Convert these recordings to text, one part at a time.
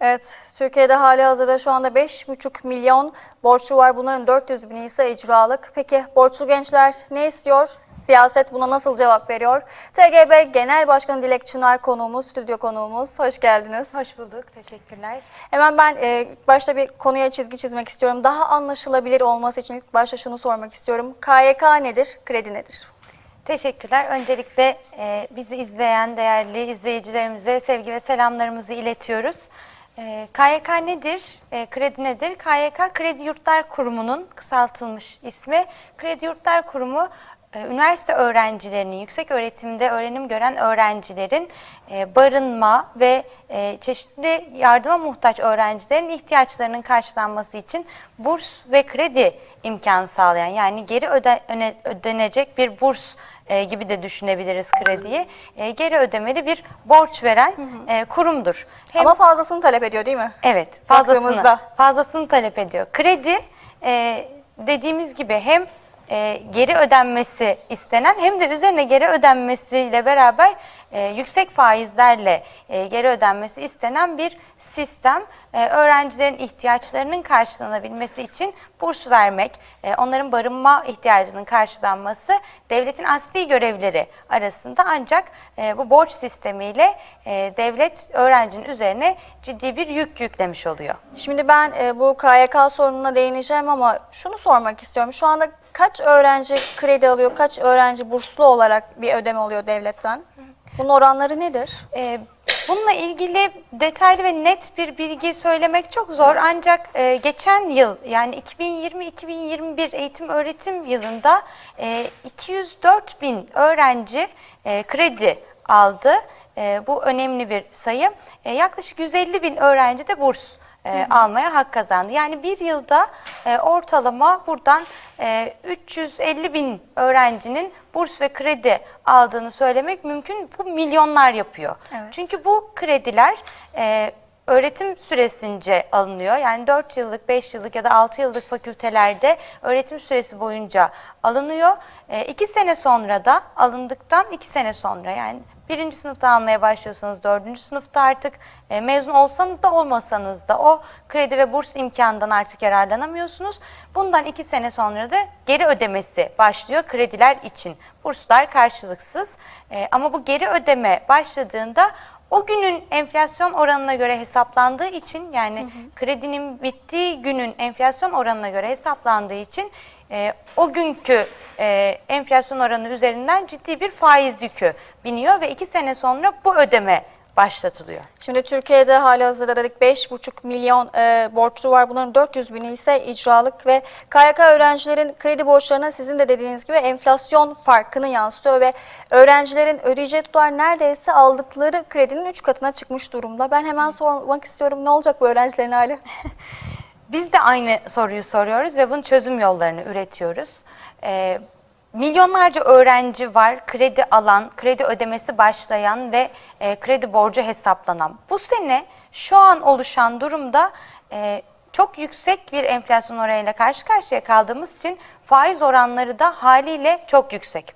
Evet, Türkiye'de hali hazırda şu anda 5,5 milyon borçlu var. Bunların 400 bini ise icralık. Peki borçlu gençler ne istiyor? Siyaset buna nasıl cevap veriyor? TGB Genel Başkanı Dilek Çınar konuğumuz, stüdyo konuğumuz. Hoş geldiniz. Hoş bulduk, teşekkürler. Hemen ben e, başta bir konuya çizgi çizmek istiyorum. Daha anlaşılabilir olması için ilk başta şunu sormak istiyorum. KYK nedir, kredi nedir? Teşekkürler. Öncelikle e, bizi izleyen değerli izleyicilerimize sevgi ve selamlarımızı iletiyoruz. KYK nedir? E, kredi nedir? KYK Kredi Yurtlar Kurumu'nun kısaltılmış ismi. Kredi Yurtlar Kurumu e, üniversite öğrencilerinin, yüksek öğretimde öğrenim gören öğrencilerin e, barınma ve e, çeşitli yardıma muhtaç öğrencilerin ihtiyaçlarının karşılanması için burs ve kredi imkanı sağlayan yani geri öde, öne- ödenecek bir burs e, gibi de düşünebiliriz krediyi. E, geri ödemeli bir borç veren e, kurumdur. Hem Ama fazlasını talep ediyor değil mi? Evet, fazlasını, Baktığımızda. fazlasını talep ediyor. Kredi e, dediğimiz gibi hem e, geri ödenmesi istenen hem de üzerine geri ödenmesiyle beraber e, yüksek faizlerle e, geri ödenmesi istenen bir sistem. E, öğrencilerin ihtiyaçlarının karşılanabilmesi için burs vermek, e, onların barınma ihtiyacının karşılanması devletin asli görevleri arasında ancak e, bu borç sistemiyle e, devlet öğrencinin üzerine ciddi bir yük yüklemiş oluyor. Şimdi ben e, bu KYK sorununa değineceğim ama şunu sormak istiyorum. Şu anda kaç öğrenci kredi alıyor, kaç öğrenci burslu olarak bir ödeme alıyor devletten? Bunun oranları nedir? Ee, Bununla ilgili detaylı ve net bir bilgi söylemek çok zor ancak e, geçen yıl yani 2020-2021 eğitim öğretim yılında e, 204 bin öğrenci e, kredi aldı. E, bu önemli bir sayı. E, yaklaşık 150 bin öğrenci de burs e, almaya hak kazandı. Yani bir yılda e, ortalama buradan e, 350 bin öğrencinin burs ve kredi aldığını söylemek mümkün. Bu milyonlar yapıyor. Evet. Çünkü bu krediler e, öğretim süresince alınıyor. Yani 4 yıllık, 5 yıllık ya da 6 yıllık fakültelerde öğretim süresi boyunca alınıyor. 2 sene sonra da alındıktan 2 sene sonra yani birinci sınıfta almaya başlıyorsanız dördüncü sınıfta artık e, mezun olsanız da olmasanız da o kredi ve burs imkanından artık yararlanamıyorsunuz. Bundan iki sene sonra da geri ödemesi başlıyor krediler için. Burslar karşılıksız E, ama bu geri ödeme başladığında o günün enflasyon oranına göre hesaplandığı için yani kredinin bittiği günün enflasyon oranına göre hesaplandığı için e, o günkü e, enflasyon oranı üzerinden ciddi bir faiz yükü biniyor ve iki sene sonra bu ödeme başlatılıyor. Şimdi Türkiye'de hali hazırda dedik 5,5 milyon e, borçlu var. Bunların 400 bini ise icralık ve KYK öğrencilerin kredi borçlarına sizin de dediğiniz gibi enflasyon farkını yansıtıyor ve öğrencilerin ödeyeceği tutar neredeyse aldıkları kredinin 3 katına çıkmış durumda. Ben hemen sormak istiyorum ne olacak bu öğrencilerin hali? Biz de aynı soruyu soruyoruz ve bunun çözüm yollarını üretiyoruz. Ee, milyonlarca öğrenci var kredi alan, kredi ödemesi başlayan ve e, kredi borcu hesaplanan. Bu sene şu an oluşan durumda e, çok yüksek bir enflasyon oranıyla karşı karşıya kaldığımız için faiz oranları da haliyle çok yüksek.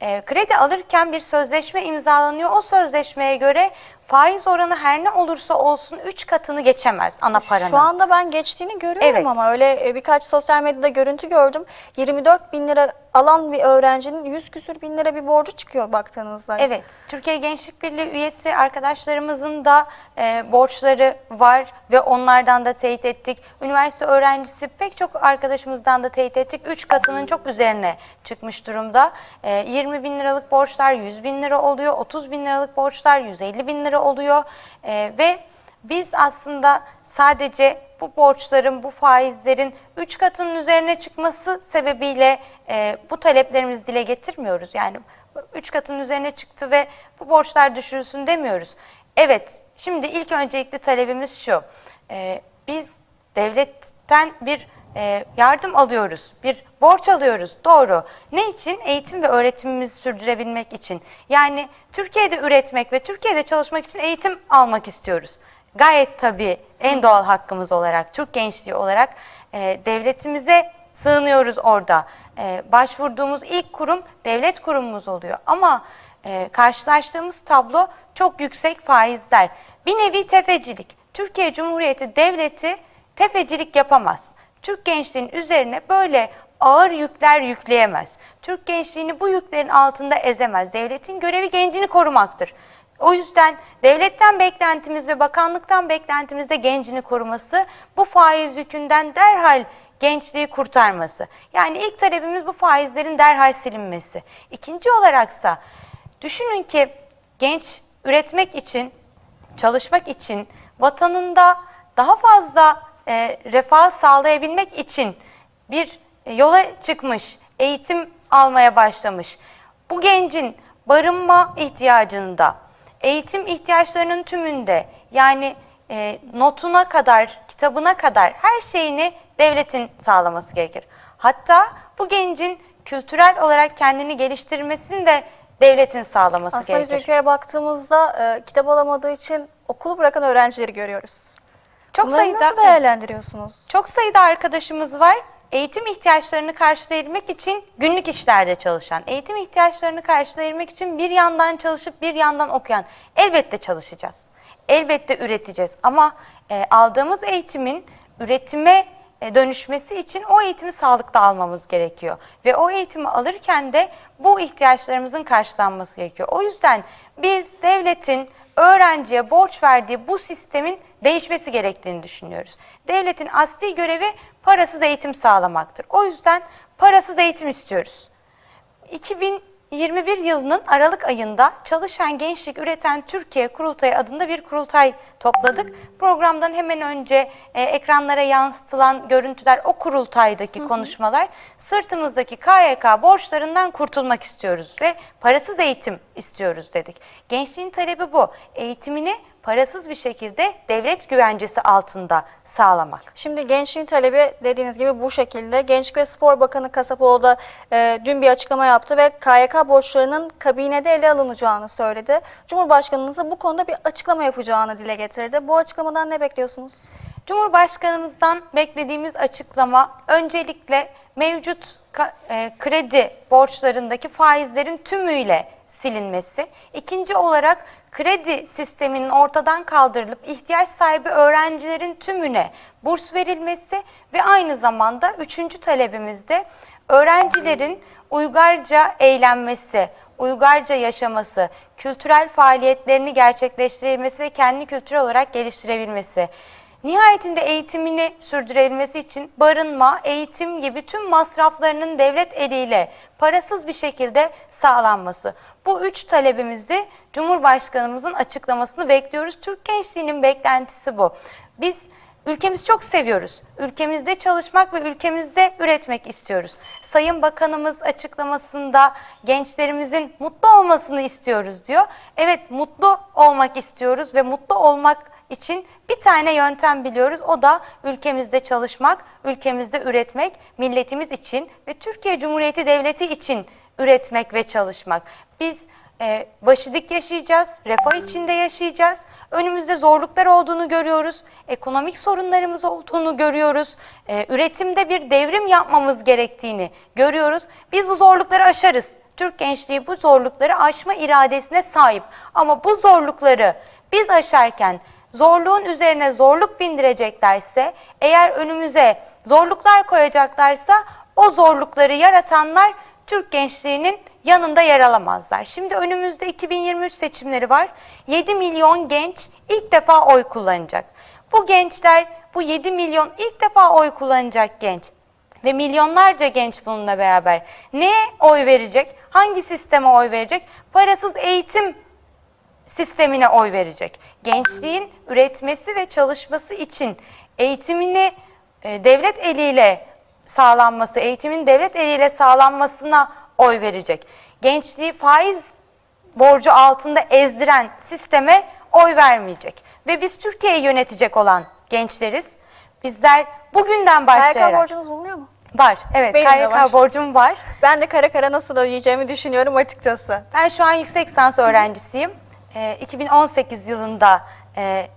E, kredi alırken bir sözleşme imzalanıyor. O sözleşmeye göre faiz oranı her ne olursa olsun 3 katını geçemez ana paranın. Şu anda ben geçtiğini görüyorum Evet. ama öyle e, birkaç sosyal medyada görüntü gördüm. 24 bin lira alan bir öğrencinin 100 küsür bin lira bir borcu çıkıyor baktığınızda. Evet, Türkiye Gençlik Birliği üyesi arkadaşlarımızın da e, borçları var ve onlardan da teyit ettik. Üniversite öğrencisi pek çok arkadaşımızdan da teyit ettik. Üç katının çok üzerine çıkmış durumda. E, 20 bin liralık borçlar 100 bin lira oluyor, 30 bin liralık borçlar 150 bin lira oluyor E, ve biz aslında sadece bu borçların, bu faizlerin 3 katının üzerine çıkması sebebiyle e, bu taleplerimizi dile getirmiyoruz. Yani 3 katının üzerine çıktı ve bu borçlar düşürülsün demiyoruz. Evet, şimdi ilk öncelikli talebimiz şu. e, biz devletten bir e, yardım alıyoruz, bir borç alıyoruz. Doğru. Ne için? Eğitim ve öğretimimizi sürdürebilmek için. Yani Türkiye'de üretmek ve Türkiye'de çalışmak için eğitim almak istiyoruz. Gayet tabii en doğal hakkımız olarak, Türk gençliği olarak e, devletimize sığınıyoruz orada. E, başvurduğumuz ilk kurum devlet kurumumuz oluyor. Ama e, karşılaştığımız tablo çok yüksek faizler. Bir nevi tefecilik. Türkiye Cumhuriyeti Devleti tefecilik yapamaz. Türk gençliğinin üzerine böyle ağır yükler yükleyemez. Türk gençliğini bu yüklerin altında ezemez. Devletin görevi gencini korumaktır. O yüzden devletten beklentimiz ve bakanlıktan beklentimiz de gencini koruması, bu faiz yükünden derhal gençliği kurtarması. Yani ilk talebimiz bu faizlerin derhal silinmesi. İkinci olaraksa düşünün ki genç üretmek için, çalışmak için, vatanında daha fazla e, refah sağlayabilmek için bir e, yola çıkmış, eğitim almaya başlamış. Bu gencin barınma ihtiyacında, eğitim ihtiyaçlarının tümünde yani e, notuna kadar, kitabına kadar her şeyini devletin sağlaması gerekir. Hatta bu gencin kültürel olarak kendini geliştirmesini de devletin sağlaması Aslında gerekir. ülkeye baktığımızda e, kitap alamadığı için okulu bırakan öğrencileri görüyoruz. Çok Bunları sayıda nasıl değerlendiriyorsunuz? Çok sayıda arkadaşımız var. Eğitim ihtiyaçlarını karşılayabilmek için günlük işlerde çalışan, eğitim ihtiyaçlarını karşılayabilmek için bir yandan çalışıp bir yandan okuyan. Elbette çalışacağız. Elbette üreteceğiz. Ama e, aldığımız eğitimin üretime e, dönüşmesi için o eğitimi sağlıkta almamız gerekiyor. Ve o eğitimi alırken de bu ihtiyaçlarımızın karşılanması gerekiyor. O yüzden biz devletin öğrenciye borç verdiği bu sistemin değişmesi gerektiğini düşünüyoruz. Devletin asli görevi parasız eğitim sağlamaktır. O yüzden parasız eğitim istiyoruz. 2021 yılının Aralık ayında Çalışan Gençlik Üreten Türkiye Kurultayı adında bir kurultay topladık. Programdan hemen önce e, ekranlara yansıtılan görüntüler o kurultaydaki konuşmalar. Sırtımızdaki KYK borçlarından kurtulmak istiyoruz ve parasız eğitim istiyoruz dedik. Gençliğin talebi bu. Eğitimini parasız bir şekilde devlet güvencesi altında sağlamak. Şimdi gençliğin talebi dediğiniz gibi bu şekilde. Gençlik ve Spor Bakanı Kasapoğlu da e, dün bir açıklama yaptı ve KYK borçlarının kabinede ele alınacağını söyledi. Cumhurbaşkanımız da bu konuda bir açıklama yapacağını dile getirdi. Bu açıklamadan ne bekliyorsunuz? Cumhurbaşkanımızdan beklediğimiz açıklama öncelikle mevcut e, kredi borçlarındaki faizlerin tümüyle silinmesi. İkinci olarak kredi sisteminin ortadan kaldırılıp ihtiyaç sahibi öğrencilerin tümüne burs verilmesi ve aynı zamanda üçüncü talebimizde öğrencilerin uygarca eğlenmesi, uygarca yaşaması, kültürel faaliyetlerini gerçekleştirebilmesi ve kendini kültürel olarak geliştirebilmesi. Nihayetinde eğitimini sürdürebilmesi için barınma, eğitim gibi tüm masraflarının devlet eliyle parasız bir şekilde sağlanması. Bu üç talebimizi Cumhurbaşkanımızın açıklamasını bekliyoruz. Türk gençliğinin beklentisi bu. Biz Ülkemizi çok seviyoruz. Ülkemizde çalışmak ve ülkemizde üretmek istiyoruz. Sayın Bakanımız açıklamasında gençlerimizin mutlu olmasını istiyoruz diyor. Evet mutlu olmak istiyoruz ve mutlu olmak için bir tane yöntem biliyoruz. O da ülkemizde çalışmak, ülkemizde üretmek, milletimiz için ve Türkiye Cumhuriyeti Devleti için üretmek ve çalışmak. Biz e, başıdık yaşayacağız, refah içinde yaşayacağız. Önümüzde zorluklar olduğunu görüyoruz, ekonomik sorunlarımız olduğunu görüyoruz, e, üretimde bir devrim yapmamız gerektiğini görüyoruz. Biz bu zorlukları aşarız. Türk gençliği bu zorlukları aşma iradesine sahip. Ama bu zorlukları biz aşarken zorluğun üzerine zorluk bindireceklerse, eğer önümüze zorluklar koyacaklarsa o zorlukları yaratanlar Türk gençliğinin yanında yer alamazlar. Şimdi önümüzde 2023 seçimleri var. 7 milyon genç ilk defa oy kullanacak. Bu gençler, bu 7 milyon ilk defa oy kullanacak genç ve milyonlarca genç bununla beraber neye oy verecek? Hangi sisteme oy verecek? Parasız eğitim sistemine oy verecek. Gençliğin üretmesi ve çalışması için eğitimini e, devlet eliyle sağlanması, eğitimin devlet eliyle sağlanmasına oy verecek. Gençliği faiz borcu altında ezdiren sisteme oy vermeyecek. Ve biz Türkiye'yi yönetecek olan gençleriz. Bizler bugünden KYK başlayarak... borcunuz bulunuyor mu? Var, evet. Benim KYK var. borcum var. Ben de kara kara nasıl ödeyeceğimi düşünüyorum açıkçası. Ben şu an yüksek lisans öğrencisiyim. Ee, 2018 yılında e,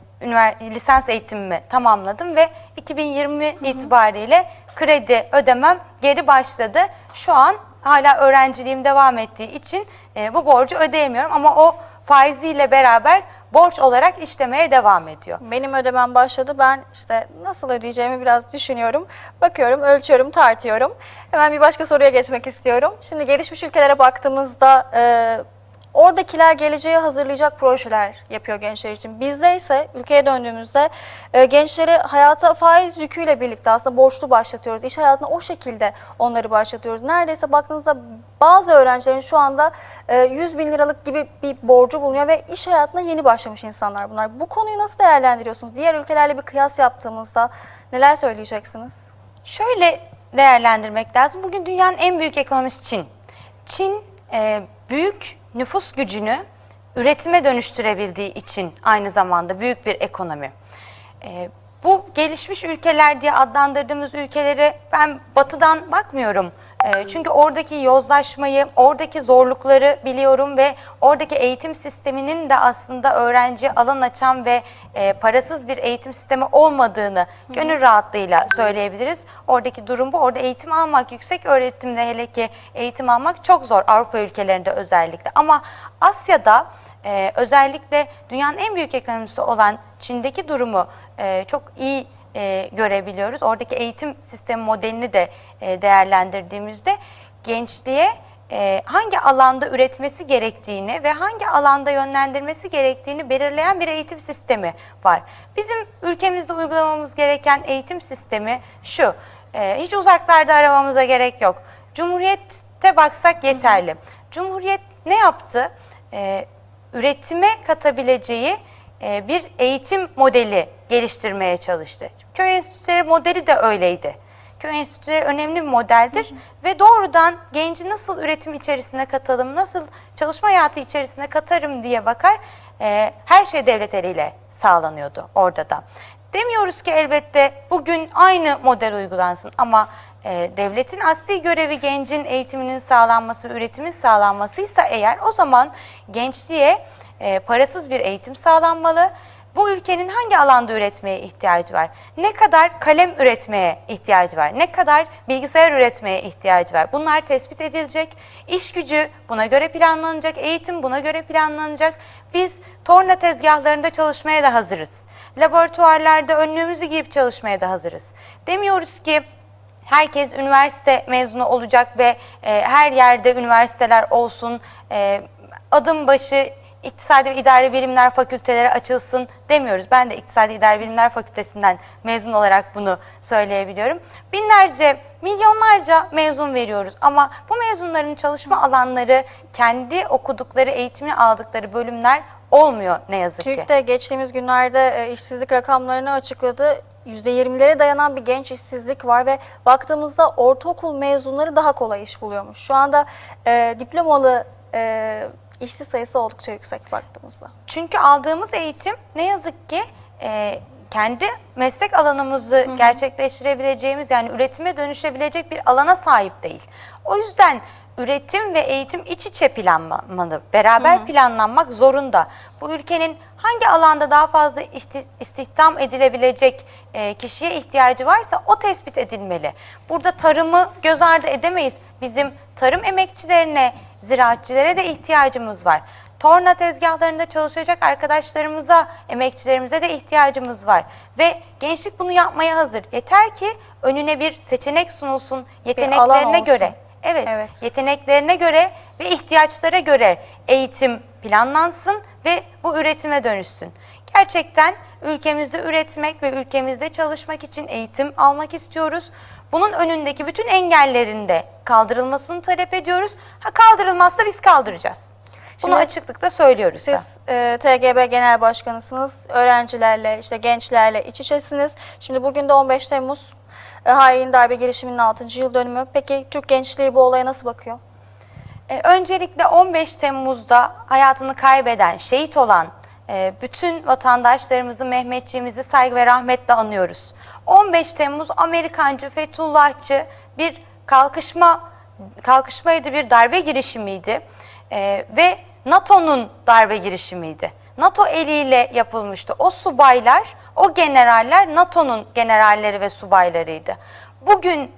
lisans eğitimimi tamamladım ve 2020 itibariyle kredi ödemem geri başladı. Şu an hala öğrenciliğim devam ettiği için e, bu borcu ödeyemiyorum ama o faiziyle beraber borç olarak işlemeye devam ediyor. Benim ödemem başladı. Ben işte nasıl ödeyeceğimi biraz düşünüyorum. Bakıyorum, ölçüyorum, tartıyorum. Hemen bir başka soruya geçmek istiyorum. Şimdi gelişmiş ülkelere baktığımızda e, oradakiler geleceği hazırlayacak projeler yapıyor gençler için. Bizde ise ülkeye döndüğümüzde e, gençleri hayata faiz yüküyle birlikte aslında borçlu başlatıyoruz. İş hayatına o şekilde onları başlatıyoruz. Neredeyse baktığınızda bazı öğrencilerin şu anda e, 100 bin liralık gibi bir borcu bulunuyor ve iş hayatına yeni başlamış insanlar bunlar. Bu konuyu nasıl değerlendiriyorsunuz? Diğer ülkelerle bir kıyas yaptığımızda neler söyleyeceksiniz? Şöyle değerlendirmek lazım. Bugün dünyanın en büyük ekonomisi Çin. Çin e, büyük nüfus gücünü üretime dönüştürebildiği için aynı zamanda büyük bir ekonomi. E, bu gelişmiş ülkeler diye adlandırdığımız ülkelere ben batıdan bakmıyorum. E, çünkü oradaki yozlaşmayı, oradaki zorlukları biliyorum ve oradaki eğitim sisteminin de aslında öğrenci alan açan ve e, parasız bir eğitim sistemi olmadığını gönül rahatlığıyla söyleyebiliriz. Oradaki durum bu. Orada eğitim almak, yüksek öğretimde hele ki eğitim almak çok zor Avrupa ülkelerinde özellikle. Ama Asya'da ee, özellikle dünyanın en büyük ekonomisi olan Çin'deki durumu e, çok iyi e, görebiliyoruz. Oradaki eğitim sistemi modelini de e, değerlendirdiğimizde gençliğe e, hangi alanda üretmesi gerektiğini ve hangi alanda yönlendirmesi gerektiğini belirleyen bir eğitim sistemi var. Bizim ülkemizde uygulamamız gereken eğitim sistemi şu, e, hiç uzaklarda aramamıza gerek yok. Cumhuriyete baksak yeterli. Cumhuriyet ne yaptı? E, üretime katabileceği e, bir eğitim modeli geliştirmeye çalıştı. Köy enstitüleri modeli de öyleydi. Köy enstitüleri önemli bir modeldir ve doğrudan genci nasıl üretim içerisine katalım, nasıl çalışma hayatı içerisine katarım diye bakar. E, her şey devlet eliyle sağlanıyordu orada da. Demiyoruz ki elbette bugün aynı model uygulansın ama e, devletin asli görevi gencin eğitiminin sağlanması, üretimin sağlanmasıysa eğer o zaman gençliğe e, parasız bir eğitim sağlanmalı. Bu ülkenin hangi alanda üretmeye ihtiyacı var? Ne kadar kalem üretmeye ihtiyacı var? Ne kadar bilgisayar üretmeye ihtiyacı var? Bunlar tespit edilecek. İş gücü buna göre planlanacak. Eğitim buna göre planlanacak. Biz torna tezgahlarında çalışmaya da hazırız. Laboratuvarlarda önlüğümüzü giyip çalışmaya da hazırız. Demiyoruz ki herkes üniversite mezunu olacak ve e, her yerde üniversiteler olsun. E, adım başı İktisadi ve İdari Bilimler Fakülteleri açılsın demiyoruz. Ben de İktisadi İdari Bilimler Fakültesinden mezun olarak bunu söyleyebiliyorum. Binlerce, milyonlarca mezun veriyoruz ama bu mezunların çalışma alanları kendi okudukları, eğitimini aldıkları bölümler olmuyor ne yazık ki. TÜİK de geçtiğimiz günlerde e, işsizlik rakamlarını açıkladı. %20'lere dayanan bir genç işsizlik var ve baktığımızda ortaokul mezunları daha kolay iş buluyormuş. Şu anda e, diplomalı e, işsiz sayısı oldukça yüksek baktığımızda. Çünkü aldığımız eğitim ne yazık ki e, kendi meslek alanımızı gerçekleştirebileceğimiz yani üretime dönüşebilecek bir alana sahip değil. O yüzden üretim ve eğitim iç içe planlanmalı, beraber planlanmak zorunda. Bu ülkenin hangi alanda daha fazla istihdam edilebilecek e, kişiye ihtiyacı varsa o tespit edilmeli. Burada tarımı göz ardı edemeyiz. Bizim tarım emekçilerine, ziraatçilere de ihtiyacımız var. Torna tezgahlarında çalışacak arkadaşlarımıza, emekçilerimize de ihtiyacımız var. Ve gençlik bunu yapmaya hazır. Yeter ki önüne bir seçenek sunulsun, yeteneklerine göre. Evet, Evet. yeteneklerine göre ve ihtiyaçlara göre eğitim planlansın ve bu üretime dönüşsün. Gerçekten ülkemizde üretmek ve ülkemizde çalışmak için eğitim almak istiyoruz. Bunun önündeki bütün engellerin de kaldırılmasını talep ediyoruz. Ha kaldırılmazsa biz kaldıracağız. Bunu Şimdi açıklıkla söylüyoruz da. Siz e, TGB Genel Başkanısınız. Öğrencilerle, işte gençlerle iç içesiniz. Şimdi bugün de 15 Temmuz e, hain darbe girişiminin 6. yıl dönümü. Peki Türk gençliği bu olaya nasıl bakıyor? E, öncelikle 15 Temmuz'da hayatını kaybeden, şehit olan e, bütün vatandaşlarımızı, Mehmetçiğimizi saygı ve rahmetle anıyoruz. 15 Temmuz Amerikancı, Fethullahçı bir kalkışma kalkışmaydı, bir darbe girişimiydi E, ve NATO'nun darbe girişimiydi. NATO eliyle yapılmıştı. O subaylar, o generaller NATO'nun generalleri ve subaylarıydı. Bugün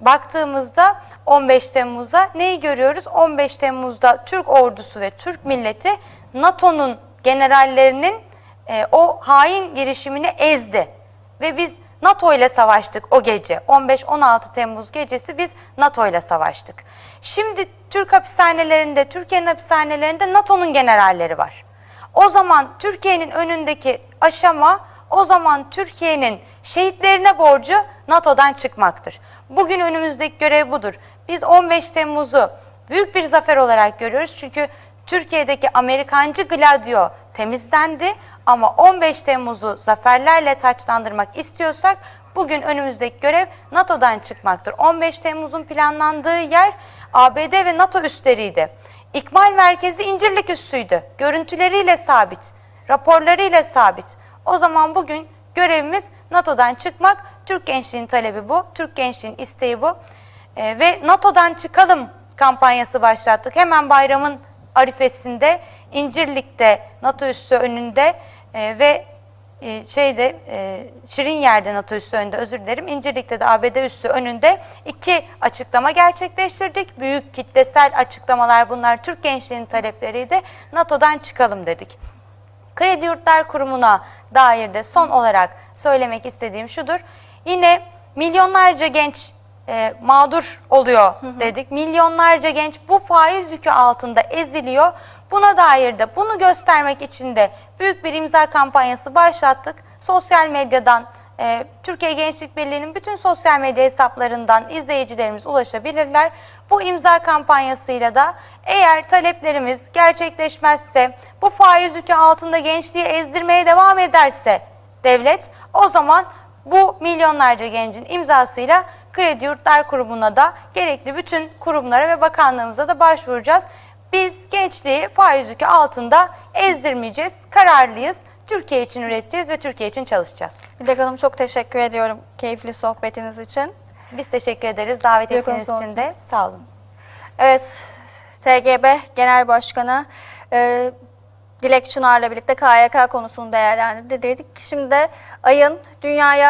baktığımızda 15 Temmuz'a neyi görüyoruz? 15 Temmuz'da Türk ordusu ve Türk milleti NATO'nun generallerinin e, o hain girişimini ezdi. Ve biz NATO ile savaştık o gece. 15-16 Temmuz gecesi biz NATO ile savaştık. Şimdi Türk hapishanelerinde, Türkiye'nin hapishanelerinde NATO'nun generalleri var. O zaman Türkiye'nin önündeki aşama, o zaman Türkiye'nin şehitlerine borcu NATO'dan çıkmaktır. Bugün önümüzdeki görev budur. Biz 15 Temmuz'u büyük bir zafer olarak görüyoruz. Çünkü Türkiye'deki Amerikancı Gladio temizlendi ama 15 Temmuz'u zaferlerle taçlandırmak istiyorsak bugün önümüzdeki görev NATO'dan çıkmaktır. 15 Temmuz'un planlandığı yer ABD ve NATO üsleriydi. İkmal merkezi İncirlik üssüydü. Görüntüleriyle sabit, raporlarıyla sabit. O zaman bugün görevimiz NATO'dan çıkmak. Türk gençliğinin talebi bu, Türk gençliğinin isteği bu. Ee, ve NATO'dan çıkalım kampanyası başlattık. Hemen bayramın arifesinde İncirlik'te NATO üssü önünde e, ve e, şeyde e, Şirin yerde NATO üssü önünde özür dilerim. İncirlik'te de ABD üssü önünde iki açıklama gerçekleştirdik. Büyük kitlesel açıklamalar bunlar Türk gençliğinin talepleriydi. NATO'dan çıkalım dedik. Kredi Yurtlar Kurumu'na dair de son olarak söylemek istediğim şudur. Yine milyonlarca genç e, mağdur oluyor dedik. Milyonlarca genç bu faiz yükü altında eziliyor. Buna dair de bunu göstermek için de büyük bir imza kampanyası başlattık. Sosyal medyadan, e, Türkiye Gençlik Birliği'nin bütün sosyal medya hesaplarından izleyicilerimiz ulaşabilirler. Bu imza kampanyasıyla da eğer taleplerimiz gerçekleşmezse, bu faiz yükü altında gençliği ezdirmeye devam ederse devlet, o zaman bu milyonlarca gencin imzasıyla Kredi Yurtlar Kurumu'na da gerekli bütün kurumlara ve bakanlığımıza da başvuracağız. Biz gençliği faiz yükü altında ezdirmeyeceğiz, kararlıyız. Türkiye için üreteceğiz ve Türkiye için çalışacağız. Dilek Hanım çok teşekkür ediyorum keyifli sohbetiniz için. Biz teşekkür ederiz davet Stüdyo ettiğiniz için de. Sağ olun. Evet, TGB Genel Başkanı e, Dilek Çınar'la birlikte KYK konusunu değerlendirdik. Şimdi de ayın dünyaya